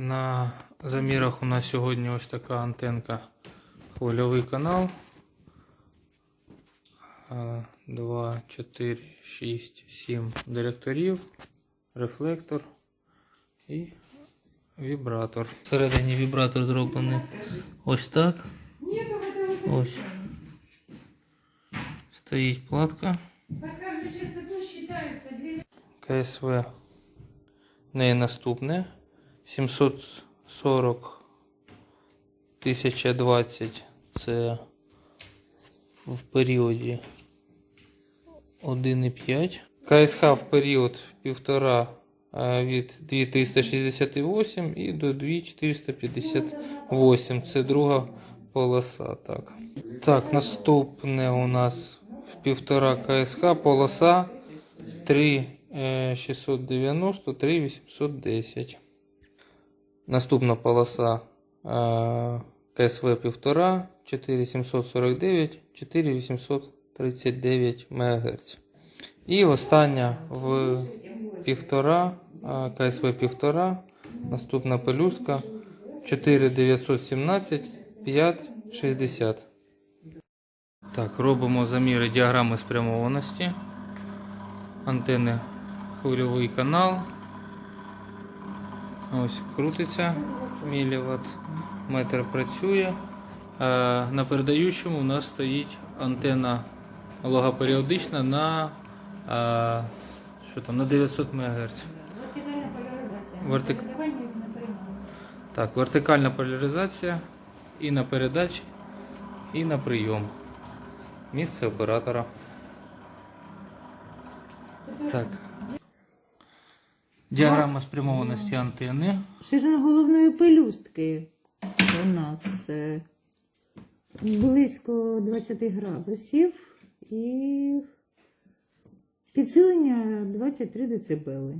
На замірах у нас сьогодні ось така антенка хвильовий канал. 2, 4, 6, 7 директорів, рефлектор і вібратор. Всередині вібратор зроблений ось так. Ось. Стоїть платка. КСВ. Неї наступне. 740 1020 це в періоді 1,5. КСХ в період 1,5 а, від 2368 і до 2458. Це друга полоса. Так, так наступне у нас в 1,5 КСХ полоса 3690, 3810. Нанаступна полоса е, КСВ 1,5, 4749, 4839 МГц. І остання в 1,5, е, КСВ 1,5, наступна пелюстка 4917, 560. Так, робимо заміри діаграми спрямованості. Антени хвильовий канал. Ось крутиться міліват. Метр працює. Е, На передаючому у нас стоїть антенна логоперіодична на, е, що там, на 900 МГц. Вертик-. Так, вертикальна поляризація і на передачі, і на прийом. Місце оператора. Так. Діаграма спрямованості антени. Ширина головної пелюстки у нас е, близько 20 градусів і підсилення 23 дБ.